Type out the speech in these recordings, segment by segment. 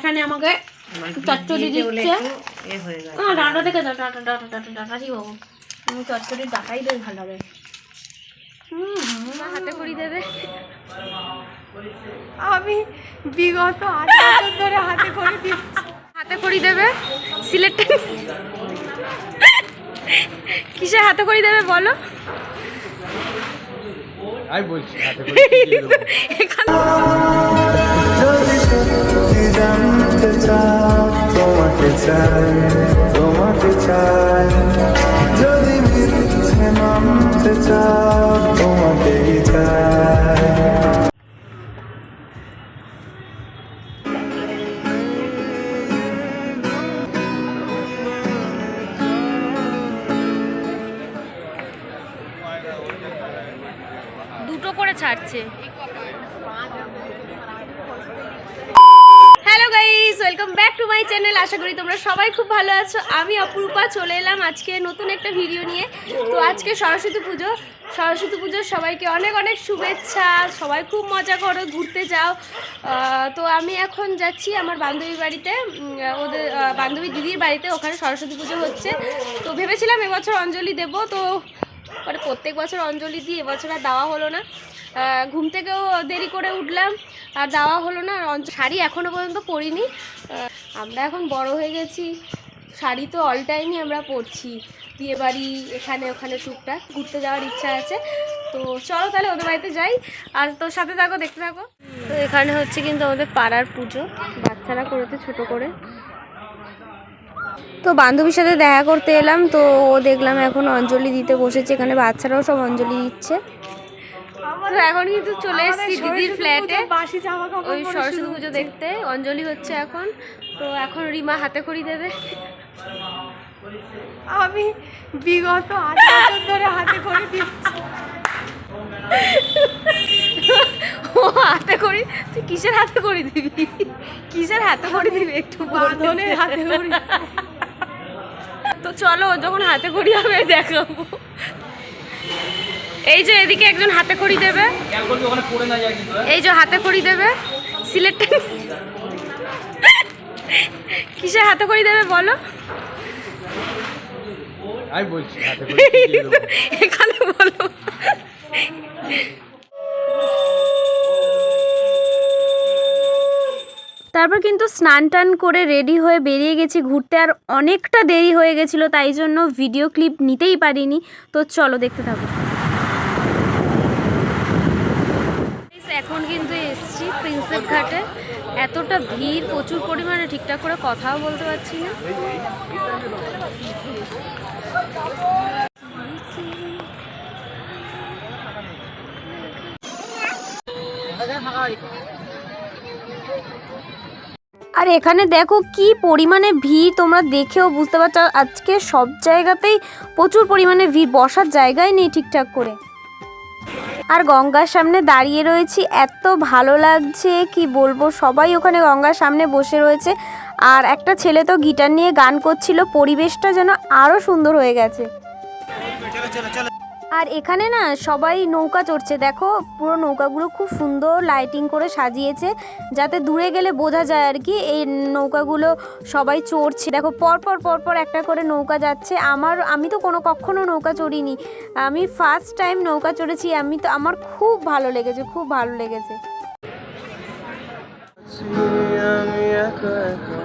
এখানে আমাকে চচ্চড়ি দিচ্ছে। ডাটা থেকে দাও ডাটা ডাটা ডাটা বাবু। আমি চচ্চড়ির ডাটাই বেশ ভালো লাগে হাতে করি দেবে। আমি বিগত আট বছর ধরে হাতে করে দিচ্ছি হাতে করি দেবে? সিলেট কিসে হাতে করি দেবে বলো? আমি বলছি হাতে করে এখানে জানতে চাও তোমাকে চাই তোমাকে চাই যদি মিথ্যে মানতে চাও তোমাকেই চাই দুটো করে ছাড়ছে। Welcome back to my channel আশা করি তোমরা সবাই খুব ভালো আছো। আমি অপরূপা, চলে এলাম আজকে নতুন একটা ভিডিও নিয়ে। তো আজকে সরস্বতী পুজো। সরস্বতী পুজোর সবাইকে অনেক অনেক শুভেচ্ছা। সবাই খুব মজা করো, ঘুরতে যাও। তো আমি এখন যাচ্ছি আমার বান্ধবীর বাড়িতে। ওদের বান্ধবী দিদির বাড়িতে। ওখানে সরস্বতী পুজো হচ্ছে। তো ভেবেছিলাম এবছর অঞ্জলি দেব। তো মানে প্রত্যেক বছর অঞ্জলি দিই এবছর আর দেওয়া হলো না। ঘুম থেকেও দেরি করে উঠলাম, আর দেওয়া হলো না শাড়ি এখনও পর্যন্ত পরিনি। আমরা এখন বড় হয়ে গেছি, শাড়ি তো অল টাইমই আমরা পরছি, বিয়ে বাড়ি, এখানে, ওখানে টুকটাক, ঘুরতে যাওয়ার ইচ্ছা আছে। তো চলো তাহলে ওদের বাড়িতে যাই, আর তোর সাথে থাকো, দেখতে থাকো। তো এখানে হচ্ছে কিন্তু আমাদের পাড়ার পুজো, বাচ্চারা করেছে ছোট করে। তো বান্ধবীর সাথে দেখা করতে এলাম তো ও দেখলাম এখন অঞ্জলি দিতে বসেছে এখানে বাচ্চারাও সব অঞ্জলি দিচ্ছে। তো এখন কিন্তু চলে এসেছি দিদির ফ্ল্যাটে ওই সরস্বতী পুজো দেখতে অঞ্জলি হচ্ছে এখন। তো এখন রিমা হাতে করি দেবে। আমি বিগত আট বছর ধরে হাতে করে দিচ্ছি। ও হাতে করি তুই কিসের হাতে করি দিবি? কিসের হাতে করি দিবি একটু বাঁধনের হাতে করি তো চলো যখন হাতে করি হবে দেখাবো। এই যে এদিকে একজন হাতে করি দেবে? এই যে হাতে করি দেবে। সিলেট কিসের হাতে করি দেবে বলো? আমি বলছি এখানে বলো। তারপর কিন্তু স্নান টান করে রেডি হয়ে বেরিয়ে গেছি ঘুরতে আর অনেকটা দেরি হয়ে গেছিল, তাই জন্য ভিডিও ক্লিপ নিতেই পারিনি। তো চলো দেখতে থাকো। এখন কিন্তু এসছি প্রিন্সেপ ঘাটে। এতটা ভিড়, প্রচুর পরিমাণে ঠিকঠাক করে কথাও বলতে পারছি না। আর এখানে দেখো কি পরিমাণে ভিড়, তোমরা দেখেও বুঝতে পারছ। আজকে সব জায়গাতেই প্রচুর পরিমাণে ভিড়, বসার জায়গাই নেই ঠিকঠাক করে। আর গঙ্গার সামনে দাঁড়িয়ে রয়েছি, এত ভালো লাগছে, কি বলব? সবাই ওখানে গঙ্গার সামনে বসে রয়েছে। আর একটা ছেলে তো গিটার নিয়ে গান করছিল, পরিবেশটা যেন আরও সুন্দর হয়ে গেছে। আর এখানে না সবাই নৌকা চড়ছে। দেখো পুরো নৌকাগুলো খুব সুন্দর লাইটিং করে সাজিয়েছে যাতে দূরে গেলে বোঝা যায় আর কি এই নৌকাগুলো সবাই চড়ছে। দেখো পরপর পরপর একটা করে নৌকা যাচ্ছে। আমার আমি তো কোনো কখনো নৌকা চড়িনি। আমি ফার্স্ট টাইম নৌকা চড়েছি আমি তো আমার খুব ভালো লেগেছে খুব ভালো লেগেছে। আমি একা একা।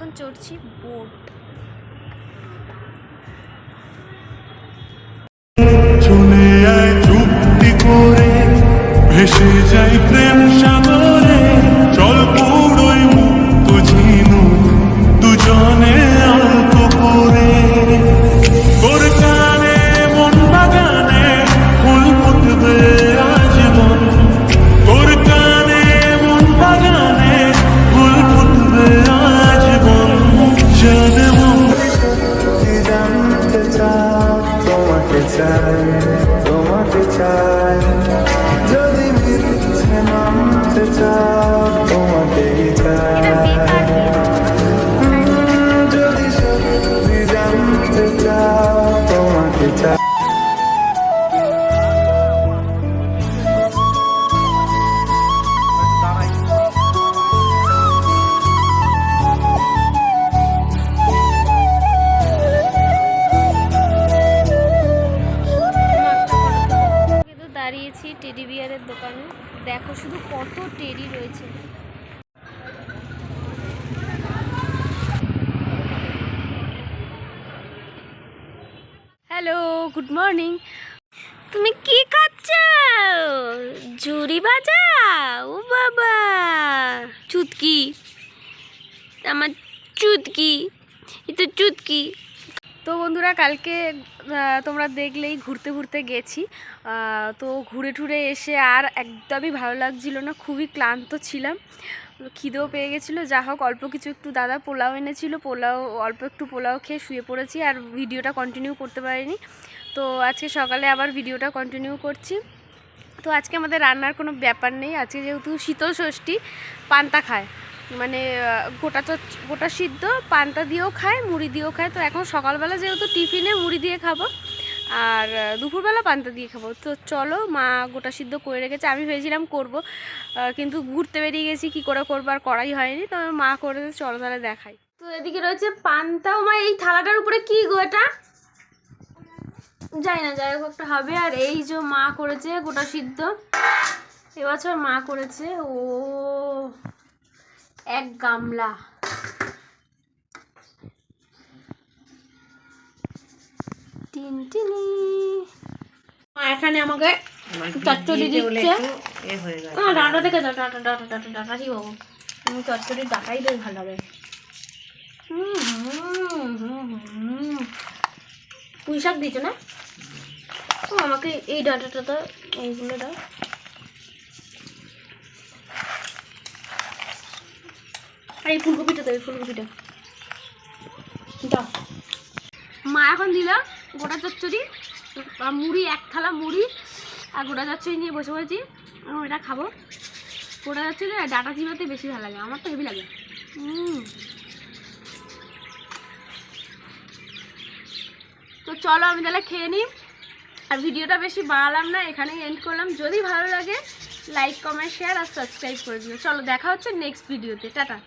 এখন চড়ছি বোট। চলে আয় চুক্তি করে ভেসে যাই প্রেম সাগরে তোমাকে দাঁড়িয়েছি টেডি বিয়ারের দোকানে। দেখো শুধু কত টেডি রয়েছে। Good morning. তুমি কি খাচ্ছ? ঝুড়ি ভাজা? ও বাবা। চুটকি। আমার চুটকি। এ তো চুটকি। তো বন্ধুরা, কালকে তোমরা দেখলেই ঘুরতে ঘুরতে গেছি। তো ঘুরে টুরে এসে আর একদমই ভালো লাগছিল না, খুবই ক্লান্ত ছিলাম। খিদেও পেয়ে গেছিল। যা হোক, অল্প কিছু একটু দাদা পোলাও এনেছিল। পোলাও, অল্প একটু পোলাও খেয়ে শুয়ে পড়েছি আর ভিডিওটা কন্টিনিউ করতে পারিনি। তো আজকে সকালে আবার ভিডিওটা কন্টিনিউ করছি। তো আজকে আমাদের রান্নার কোনো ব্যাপার নেই, আজকে যেহেতু শীতল ষষ্ঠী, পান্তা খায়। মানে গোটা চচ গোটা সিদ্ধ, পান্তা দিয়েও খায়, মুড়ি দিয়েও খায়। তো এখন সকালবেলা যেহেতু টিফিনে মুড়ি দিয়ে খাব, আর দুপুরবেলা পান্তা দিয়ে খাব। তো চলো, মা গোটা সিদ্ধ করে রেখেছে। আমি ভেবেছিলাম করব কিন্তু ঘুরতে বেরিয়ে গেছি, কি করে করব আর করাই হয়নি। তো মা করে চলো তাহলে দেখাই। তো এদিকে রয়েছে পান্তাও মা, এই থালাটার উপরে কি গো এটা? যাই না যাই হোক একটা হবে। আর এই যে মা করেছে গোটা সিদ্ধ। এবছর মা করেছে ও এক গামলা। টিনটিনি মা এখানে আমাকে চচ্চড়ি দিচ্ছে। হ্যাঁ ডাটা থেকে দাও ডাটা ডাটা ডাটা ডাটা কি বাবু। আমি চচ্চড়ির ডাটাই বেশ ভালো লাগে হুম হুম হুম হুম। পুঁই শাক দিচ্ছ না? আমাকে এই ডাটাটা দাও, এইগুলো দাও। আর, এই ফুলকপিটা দাও, এই ফুলকপিটা। দাও। মা এখন দিল গোটা চচ্চড়ি মুড়ি, এক থালা মুড়ি, আর গোটা চচ্চড়ি নিয়ে বসে পড়েছি আমি এটা খাব। গোটা চচ্চড়ি আর ডাটা চিবাতে বেশি ভালো লাগে, আমার তো হেভি লাগে। তো চলো, আমি তাহলে খেয়ে নিই। আর ভিডিওটা বেশি বাড়ালাম না, এখানেই এন্ড করলাম। যদি ভালো লাগে লাইক কমেন্ট শেয়ার আর সাবস্ক্রাইব করে দিও। চলো, দেখা হচ্ছে নেক্সট ভিডিওতে টাটা।